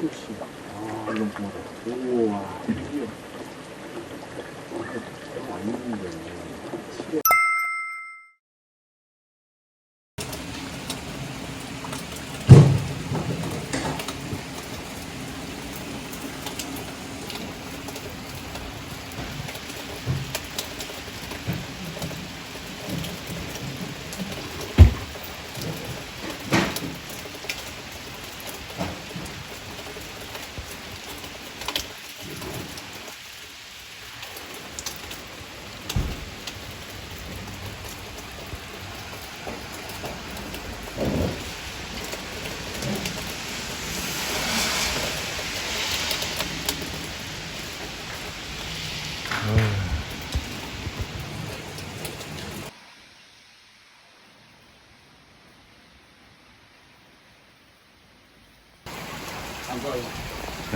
그렇지. 아, 이건 고마워. 우와,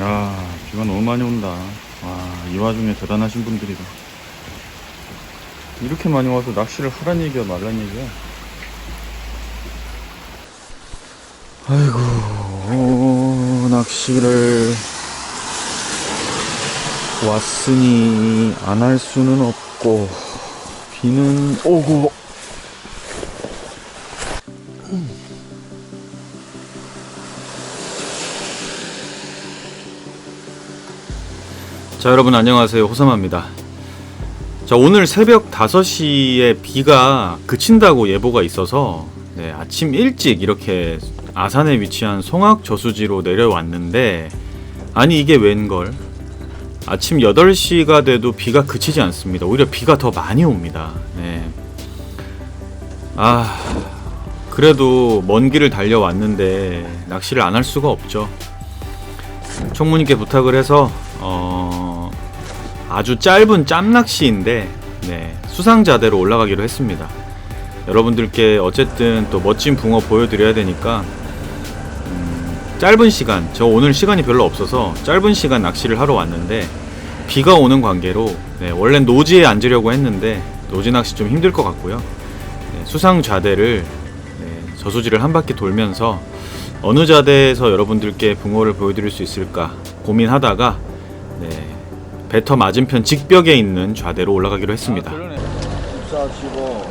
야, 비가 너무 많이 온다. 와, 이 와중에 대단하신 분들이다. 이렇게 많이 와서 낚시를 하란 얘기야, 말란 얘기야. 아이고, 어, 낚시를 왔으니 안 할 수는 없고, 비는 오고, 자 여러분 안녕하세요. 호삼합니다. 자 오늘 새벽 5시에 비가 그친다고 예보가 있어서 네, 아침 일찍 이렇게 아산에 위치한 송악 저수지로 내려왔는데 아니 이게 웬걸? 아침 8시가 돼도 비가 그치지 않습니다. 오히려 비가 더 많이 옵니다. 네. 아 그래도 먼 길을 달려왔는데 낚시를 안 할 수가 없죠. 총무님께 부탁을 해서 어, 아주 짧은 짬낚시인데 네, 수상자대로 올라가기로 했습니다. 여러분들께 어쨌든 또 멋진 붕어 보여드려야 되니까 음, 짧은 시간, 저 오늘 시간이 별로 없어서 짧은 시간 낚시를 하러 왔는데 비가 오는 관계로 네, 원래 노지에 앉으려고 했는데 노지 낚시 좀 힘들 것 같고요. 네, 수상 좌대를 네, 저수지를 한 바퀴 돌면서 어느 자대에서 여러분들께 붕어를 보여드릴 수 있을까 고민하다가 네, 배터 맞은편 직벽에 있는 좌대로 올라가기로 했습니다. 14,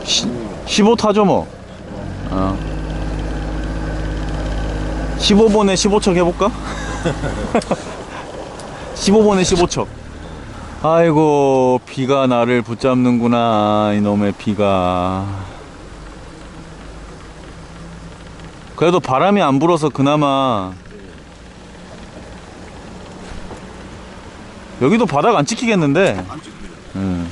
15. 15 타죠 뭐. 어. 15번에 15척 해볼까? 15번에 15척. 아이고 비가 나를 붙잡는구나 이놈의 비가. 그래도 바람이 안 불어서 그나마 여기도 바닥 안 찍히겠는데. 안 찍힙니다. 음.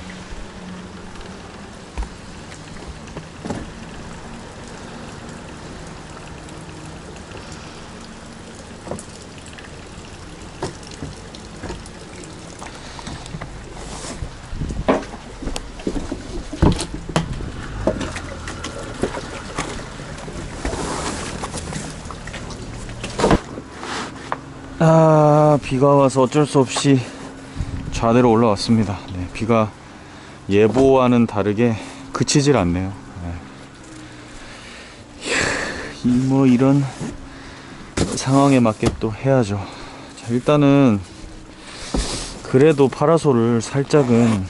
아, 비가 와서 어쩔 수 없이 좌대로 올라왔습니다. 네, 비가 예보와는 다르게 그치질 않네요. 네. 이뭐 이런 상황에 맞게 또 해야죠. 자, 일단은 그래도 파라솔을 살짝은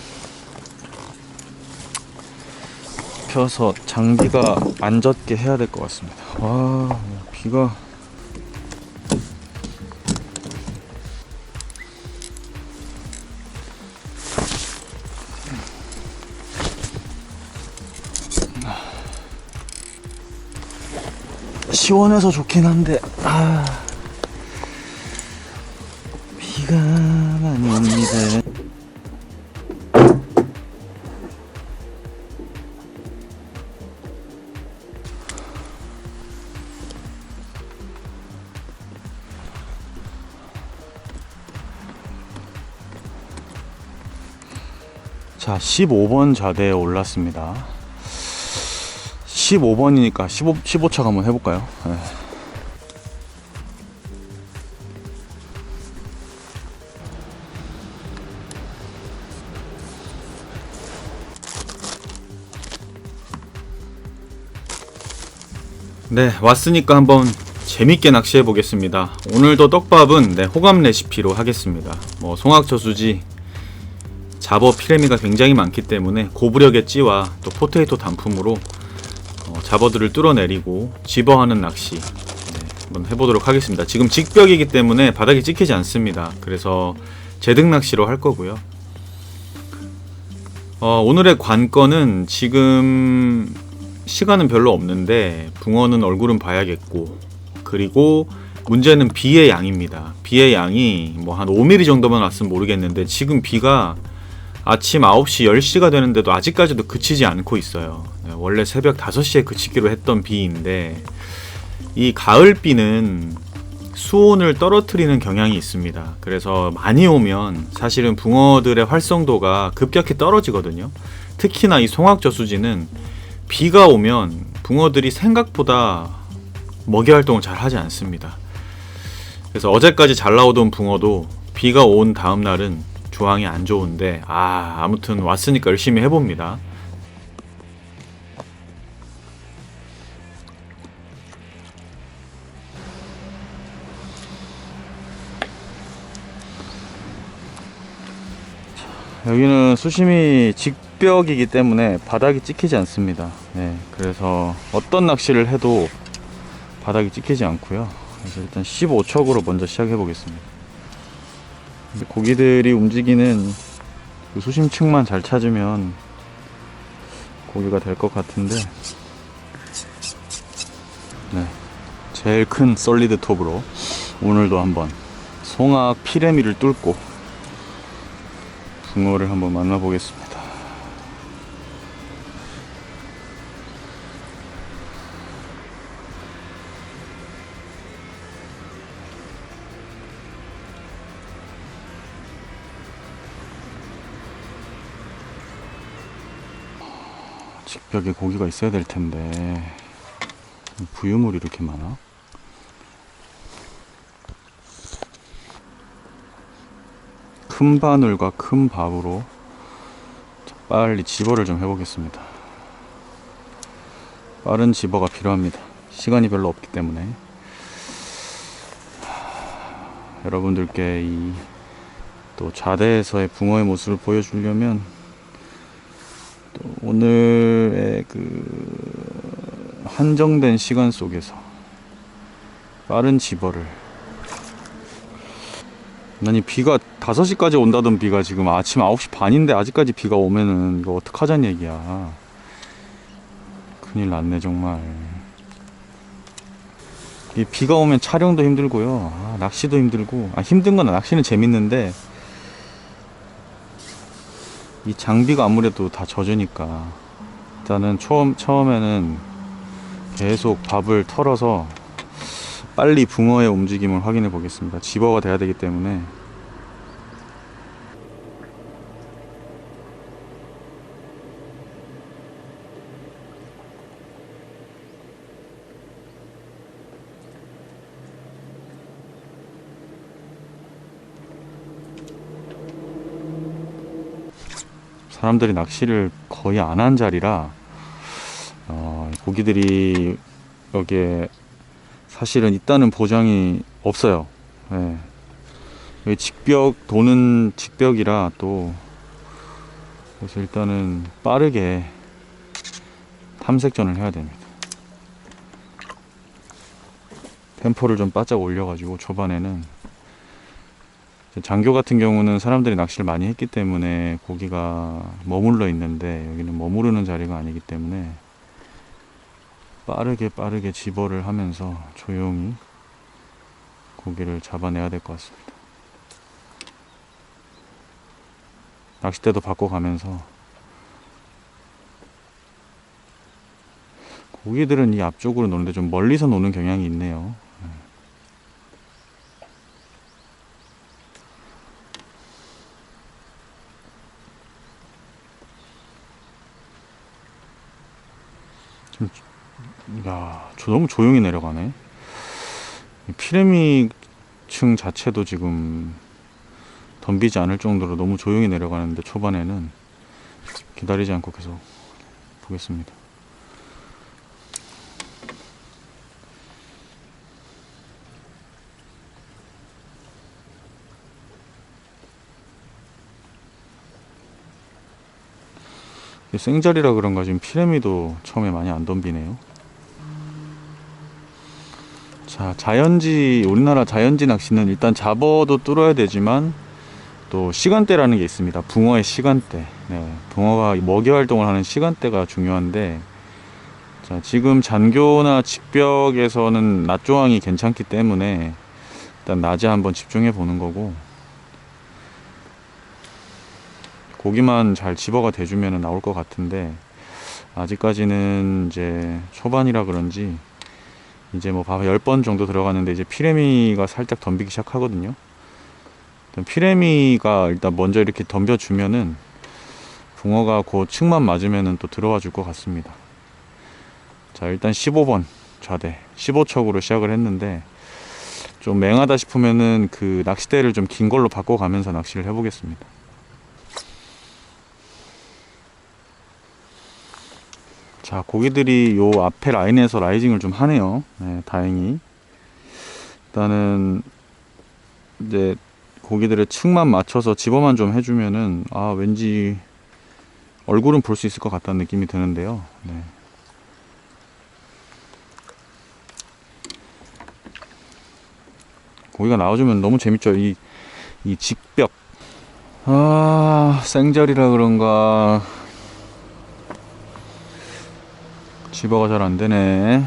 펴서 장비가 안 젖게 해야 될 것 같습니다. 와, 비가 시원해서 좋긴 한데 아 비가 많이 옵니다. 자, 15번 자대에 올랐습니다. 15번이니까 15, 15척 한번 해볼까요? 네. 네, 왔으니까 한번 재밌게 낚시해 보겠습니다. 오늘도 떡밥은 네, 호감 레시피로 하겠습니다. 뭐 송악 저수지, 잡어 피레미가 굉장히 많기 때문에 고부력의 찌와 또 포테이토 단품으로 어, 잡어들을 뚫어내리고 집어하는 낚시 네, 한번 해보도록 하겠습니다. 지금 직벽이기 때문에 바닥이 찍히지 않습니다. 그래서 제등 낚시로 할 거고요. 어, 오늘의 관건은 지금 시간은 별로 없는데 붕어는 얼굴은 봐야겠고 그리고 문제는 비의 양입니다. 비의 양이 뭐 한 5mm 정도만 왔으면 모르겠는데 지금 비가 아침 9시 10시가 되는데도 아직까지도 그치지 않고 있어요. 네, 원래 새벽 5시에 그치기로 했던 비인데 이 가을 비는 수온을 떨어뜨리는 경향이 있습니다. 그래서 많이 오면 사실은 붕어들의 활성도가 급격히 떨어지거든요. 특히나 이 송악저수지는 비가 오면 붕어들이 생각보다 먹이 활동을 잘 하지 않습니다. 그래서 어제까지 잘 나오던 붕어도 비가 온 다음 날은 조항이 안 좋은데 아 아무튼 왔으니까 열심히 해봅니다. 여기는 수심이 직벽이기 때문에 바닥이 찍히지 않습니다. 네, 그래서 어떤 낚시를 해도 바닥이 찍히지 않고요. 그래서 일단 15척으로 먼저 시작해 보겠습니다. 고기들이 움직이는 그 수심층만 잘 찾으면 고기가 될 것 같은데 네, 제일 큰 솔리드 톱으로 오늘도 한번 송악 피레미를 뚫고 붕어를 한번 만나보겠습니다. 직벽에 고기가 있어야 될 텐데 부유물이 이렇게 많아? 큰 바늘과 큰 밥으로 빨리 집어를 좀 해보겠습니다. 빠른 집어가 필요합니다. 시간이 별로 없기 때문에 하, 여러분들께 이또 자대에서의 붕어의 모습을 보여주려면 또 오늘의 그 한정된 시간 속에서 빠른 집어를 난이 비가 5시까지 온다던 비가 지금 아침 9시 반인데 아직까지 비가 오면은 이거 어떡하자는 얘기야. 큰일 났네, 정말. 이 비가 오면 촬영도 힘들고요. 아, 낚시도 힘들고. 아, 힘든 건 낚시는 재밌는데 이 장비가 아무래도 다 젖으니까 일단은 처음, 처음에는 계속 밥을 털어서 빨리 붕어의 움직임을 확인해 보겠습니다. 집어가 돼야 되기 때문에 사람들이 낚시를 거의 안 한 자리라 어, 고기들이 여기에 사실은 있다는 보장이 없어요. 예. 직벽 도는 직벽이라 또 그래서 일단은 빠르게 탐색전을 해야 됩니다. 템포를 좀 바짝 올려가지고 초반에는 장교 같은 경우는 사람들이 낚시를 많이 했기 때문에 고기가 머물러 있는데 여기는 머무르는 자리가 아니기 때문에 빠르게 빠르게 집어를 하면서 조용히 고기를 잡아내야 될 것 같습니다. 낚싯대도 바꿔가면서 고기들은 이 앞쪽으로 노는데 좀 멀리서 노는 경향이 있네요. 야, 저 너무 조용히 내려가네. 이 피레미층 자체도 지금 덤비지 않을 정도로 너무 조용히 내려가는데 초반에는 기다리지 않고 계속 보겠습니다. 생자리라 그런가 지금 피레미도 처음에 많이 안 덤비네요. 자, 자연지 우리나라 자연지 낚시는 일단 잡어도 뚫어야 되지만 또 시간대라는 게 있습니다. 붕어의 시간대. 네, 붕어가 먹이 활동을 하는 시간대가 중요한데 자, 지금 잔교나 직벽에서는 낮 조항이 괜찮기 때문에 일단 낮에 한번 집중해 보는 거고 고기만 잘 집어가 대주면 나올 것 같은데 아직까지는 이제 초반이라 그런지 이제 뭐 봐봐 10번 정도 들어갔는데 이제 피레미가 살짝 덤비기 시작하거든요. 피레미가 일단 먼저 이렇게 덤벼주면은 붕어가 그 층만 맞으면은 또 들어와 줄 것 같습니다. 자 일단 15번 좌대 15척으로 시작을 했는데 좀 맹하다 싶으면은 그 낚싯대를 좀 긴 걸로 바꿔가면서 낚시를 해보겠습니다. 자 고기들이 요 앞에 라인에서 라이징을 좀 하네요. 네, 다행히 일단은 이제 고기들의 층만 맞춰서 집어만 좀 해주면은 아 왠지 얼굴은 볼 수 있을 것 같다는 느낌이 드는데요. 네. 고기가 나와주면 너무 재밌죠. 이, 이 직벽. 아, 생절이라 그런가. 집어가 잘 안 되네.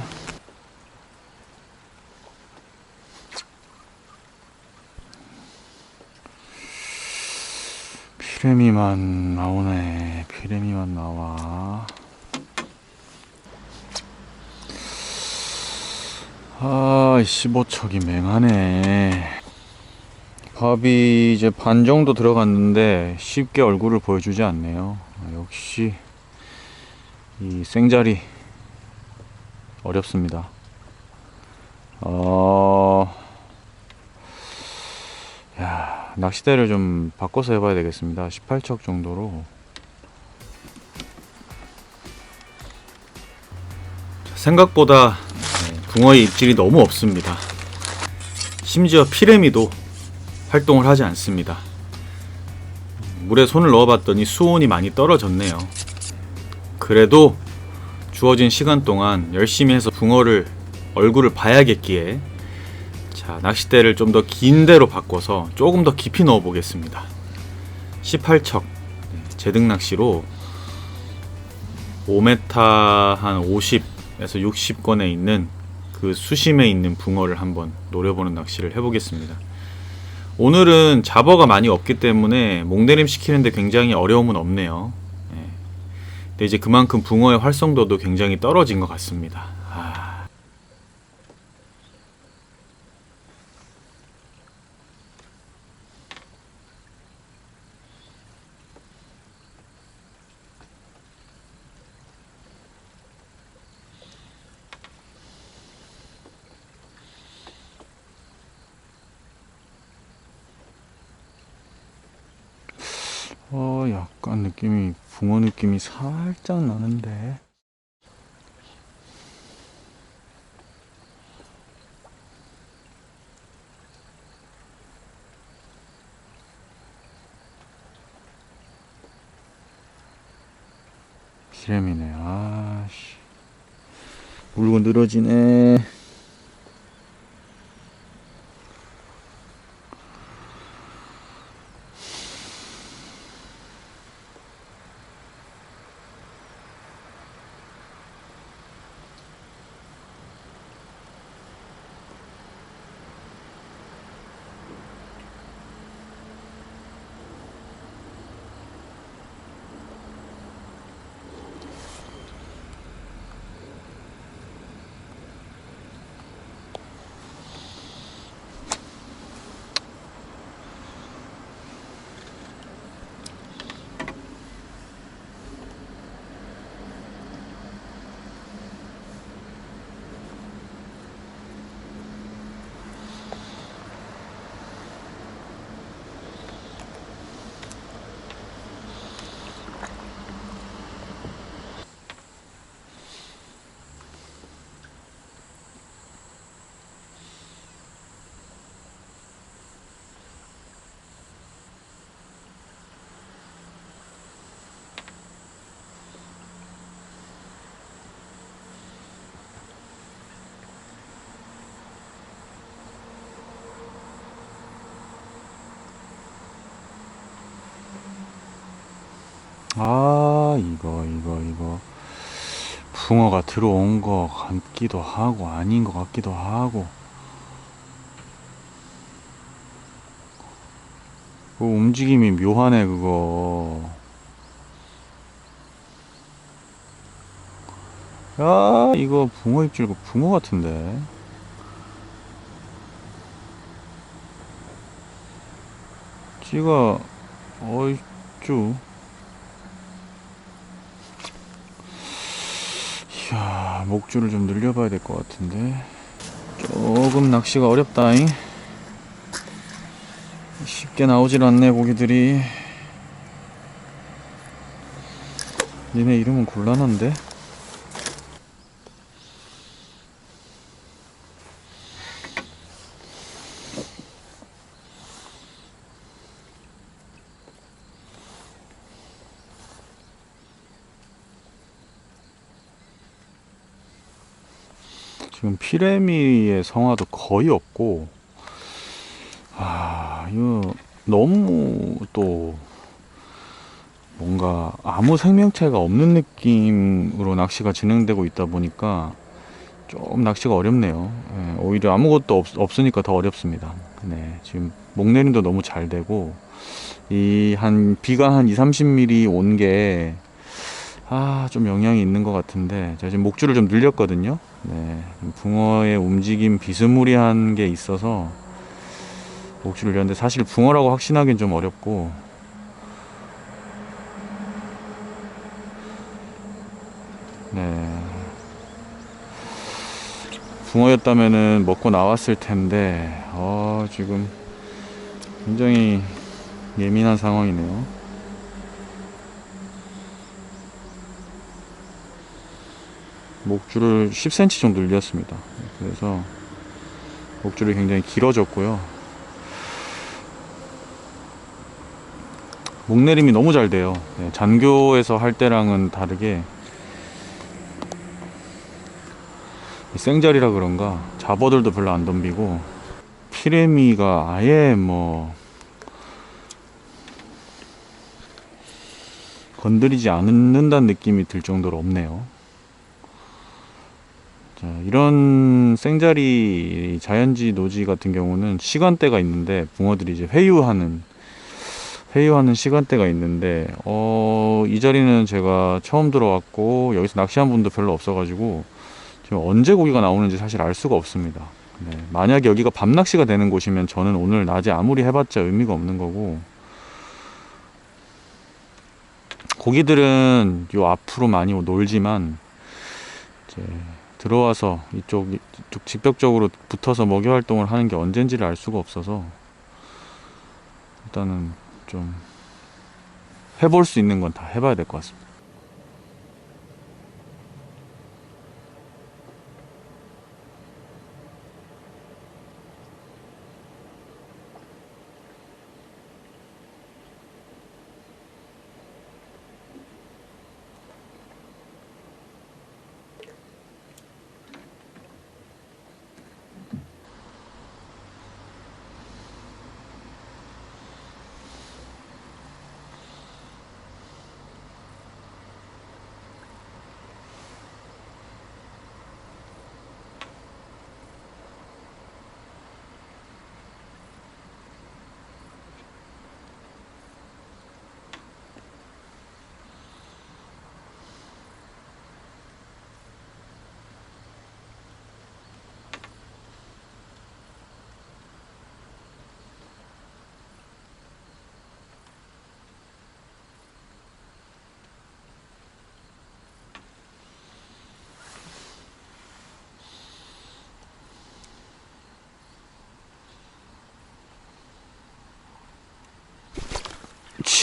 피레미만 나오네. 피레미만 나와. 아, 15척이 맹하네. 밥이 이제 반 정도 들어갔는데 쉽게 얼굴을 보여주지 않네요. 아, 역시 이 생자리 어렵습니다. 어, 야, 낚시대를 좀 바꿔서 해봐야 되겠습니다. 18척 정도로. 생각보다 네, 붕어의 입질이 너무 없습니다. 심지어 피레미도 활동을 하지 않습니다. 물에 손을 넣어봤더니 수온이 많이 떨어졌네요. 그래도 주어진 시간 동안 열심히 해서 붕어를 얼굴을 봐야겠기에 자 낚싯대를 좀 더 긴 대로 바꿔서 조금 더 깊이 넣어 보겠습니다. 18척 제등 낚시로 5m 한 50에서 60건에 있는 그 수심에 있는 붕어를 한번 노려보는 낚시를 해보겠습니다. 오늘은 잡어가 많이 없기 때문에 몽내림 시키는데 굉장히 어려움은 없네요. 예. 근데 이제 그만큼 붕어의 활성도도 굉장히 떨어진 것 같습니다. 아. 어, 약간 느낌이 붕어 느낌이 살짝 나는데. 기름이네. 아씨. 물고 늘어지네. 아 이거 이거 이거. 붕어가 들어온 거 같기도 하고 아닌 것 같기도 하고. 그 움직임이 묘하네 그거. 야 이거 붕어 입질 그 붕어 같은데. 찌가 어이쭈 이야 목줄을 좀 늘려봐야 될 것 같은데. 조금 낚시가 어렵다잉. 쉽게 나오질 않네 고기들이. 얘네 이름은 곤란한데 지금 피레미의 성화도 거의 없고 아 이거 너무 또 뭔가 아무 생명체가 없는 느낌으로 낚시가 진행되고 있다 보니까 좀 낚시가 어렵네요. 예, 오히려 아무것도 없, 없으니까 더 어렵습니다. 네, 지금 목내림도 너무 잘 되고 이 한 비가 한 2, 30mm 온 게 아, 좀 영향이 있는 것 같은데 제가 지금 목줄을 좀 늘렸거든요. 네, 붕어의 움직임 비스무리한 게 있어서 목줄을 늘렸는데 사실 붕어라고 확신하기는 좀 어렵고 네. 붕어였다면은 먹고 나왔을 텐데, 어, 지금 굉장히 예민한 상황이네요. 목줄을 10cm 정도 늘렸습니다. 그래서 목줄이 굉장히 길어졌고요. 목내림이 너무 잘 돼요. 네, 잔교에서 할 때랑은 다르게 이 생자리라 그런가 잡어들도 별로 안 덤비고 피레미가 아예 뭐 건드리지 않는다는 느낌이 들 정도로 없네요. 자, 이런 생자리 자연지 노지 같은 경우는 시간대가 있는데 붕어들이 이제 회유하는 회유하는 시간대가 있는데 어, 이 자리는 제가 처음 들어왔고 여기서 낚시한 분도 별로 없어가지고 지금 언제 고기가 나오는지 사실 알 수가 없습니다. 네, 만약 여기가 밤낚시가 되는 곳이면 저는 오늘 낮에 아무리 해봤자 의미가 없는 거고 고기들은 요 앞으로 많이 놀지만 이제 들어와서 이쪽 이쪽 직접적으로 붙어서 먹이 활동을 하는 게 언젠지를 알 수가 없어서 일단은 좀 해볼 수 있는 건 다 해봐야 될 것 같습니다.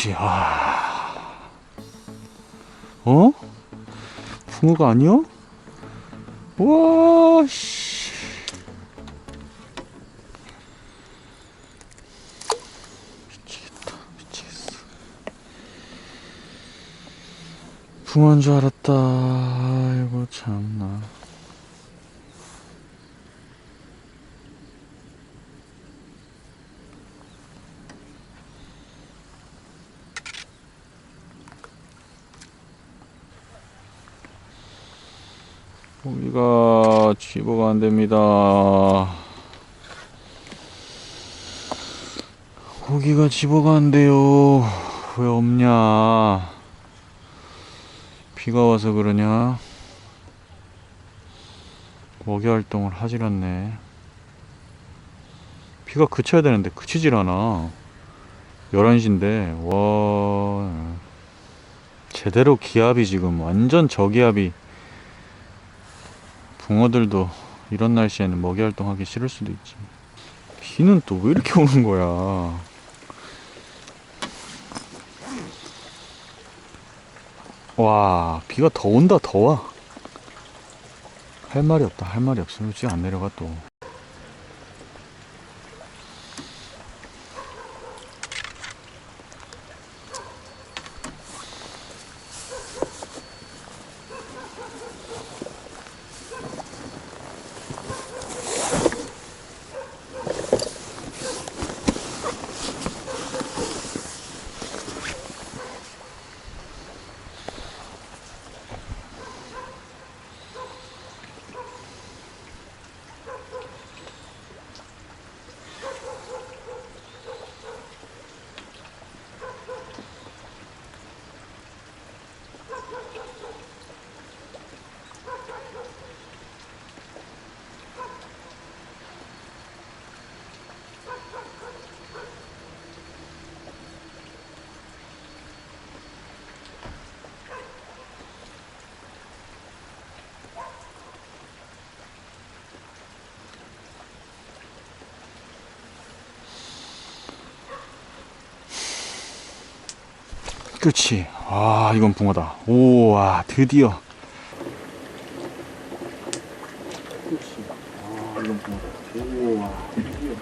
치, 아. 어? 붕어가 아니야? 와, 씨. 미치겠다, 미치겠어. 붕어인 줄 알았다. 아이고, 참나. 고기가 집어가 안 됩니다. 고기가 집어가 안 돼요. 왜 없냐? 비가 와서 그러냐? 먹이 활동을 하질 않네. 비가 그쳐야 되는데 그치질 않아. 11시인데, 와. 제대로 기압이 지금 완전 저기압이 붕어들도 이런 날씨에는 먹이 활동하기 싫을 수도 있지. 비는 또 왜 이렇게 오는 거야? 와, 비가 더 온다, 더 와. 할 말이 없다, 할 말이 없어. 그렇지, 안 내려가 또. 그렇지. 아, 이건 붕어다. 우와, 드디어. 그렇지. 아, 이건 뭐다. 우와. 드디어.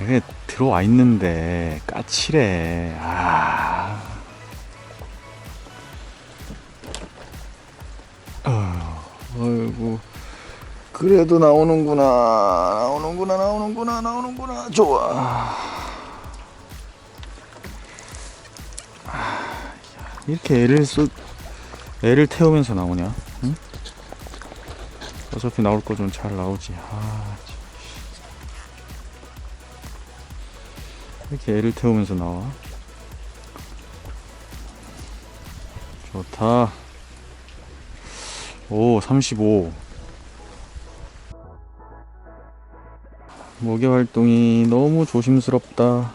이게 들어와 있는데 까칠해. 아. 어, 아이고. 그래도 나오는구나. 나오는구나. 나오는구나. 나오는구나. 좋아. 아, 이렇게 애를 쏘 애를 태우면서 나오냐? 응? 어차피 나올 거 좀 잘 나오지. 아, 참. 이렇게 애를 태우면서 나와. 좋다. 오, 35. 목의 활동이 너무 조심스럽다.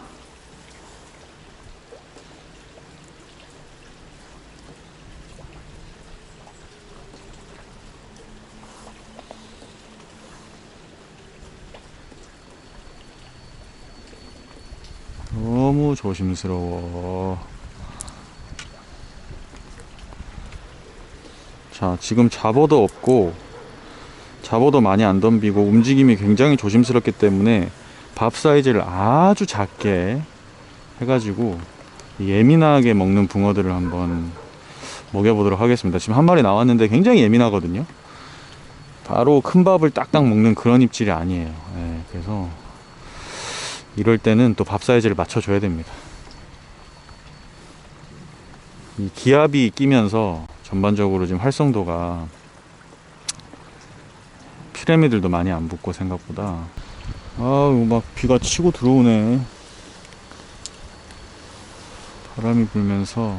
너무 조심스러워. 자, 지금 잡어도 없고, 잡어도 많이 안 덤비고, 움직임이 굉장히 조심스럽기 때문에 밥 사이즈를 아주 작게 해가지고, 예민하게 먹는 붕어들을 한번 먹여보도록 하겠습니다. 지금 한 마리 나왔는데 굉장히 예민하거든요. 바로 큰 밥을 딱딱 먹는 그런 입질이 아니에요. 예, 그래서 이럴 때는 또 밥 사이즈를 맞춰줘야 됩니다. 이 기압이 끼면서 전반적으로 지금 활성도가 피라미들도 많이 안 붙고 생각보다. 아우 막 비가 치고 들어오네. 바람이 불면서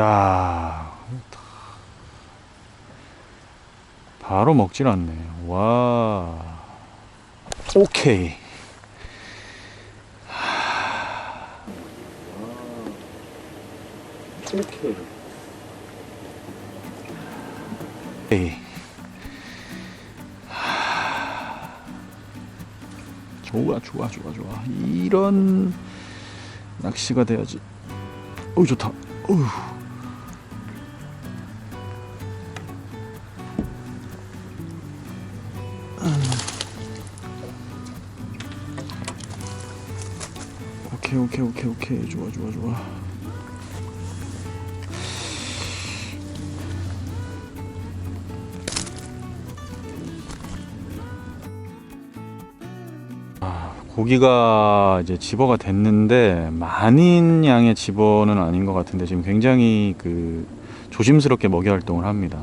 야, 바로 먹질 않네. 와, 오케이. 오케이. 좋아, 좋아, 좋아, 좋아. 이런 낚시가 돼야지. 어, 좋다. 어, 오케이 오케이 오케이 오케이 좋아 좋아 좋아 아, 고기가 이제 집어가 됐는데 많은 양의 집어는 아닌 것 같은데 지금 굉장히 그 조심스럽게 먹이 활동을 합니다.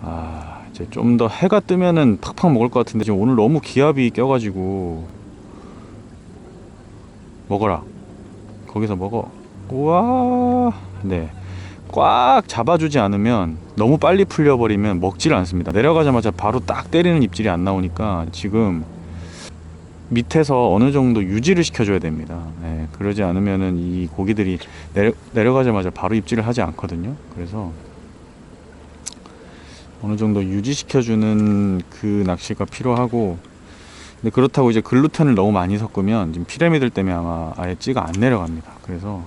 아 이제 좀 더 해가 뜨면은 팍팍 먹을 것 같은데 지금 오늘 너무 기압이 껴가지고 먹어라. 거기서 먹어. 우와. 네. 꽉 잡아주지 않으면 너무 빨리 풀려버리면 먹질 않습니다. 내려가자마자 바로 딱 때리는 입질이 안 나오니까 지금 밑에서 어느 정도 유지를 시켜줘야 됩니다. 네, 그러지 않으면은 이 고기들이 내려, 내려가자마자 바로 입질을 하지 않거든요. 그래서 어느 정도 유지시켜주는 그 낚시가 필요하고 근데 그렇다고 이제 글루텐을 너무 많이 섞으면 지금 피라미들 때문에 아마 아예 찌가 안 내려갑니다. 그래서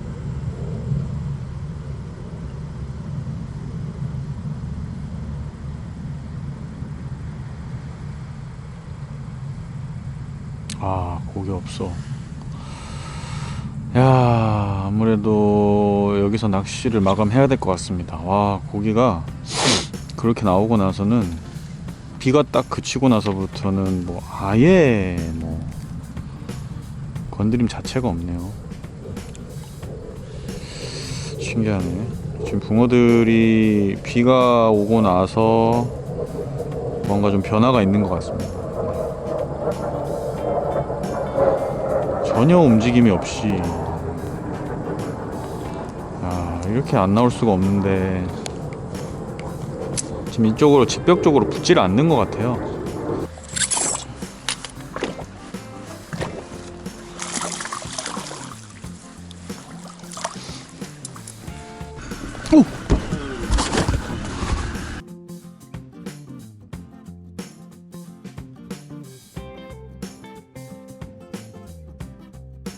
아 고기 없어. 야 아무래도 여기서 낚시를 마감해야 될 것 같습니다. 와 고기가 그렇게 나오고 나서는 비가 딱 그치고 나서부터는 뭐 아예 뭐 건드림 자체가 없네요. 신기하네. 지금 붕어들이 비가 오고 나서 뭔가 좀 변화가 있는 것 같습니다. 전혀 움직임이 없이 아 이렇게 안 나올 수가 없는데 지금 이쪽으로 직벽 쪽으로 붙질 않는 것 같아요.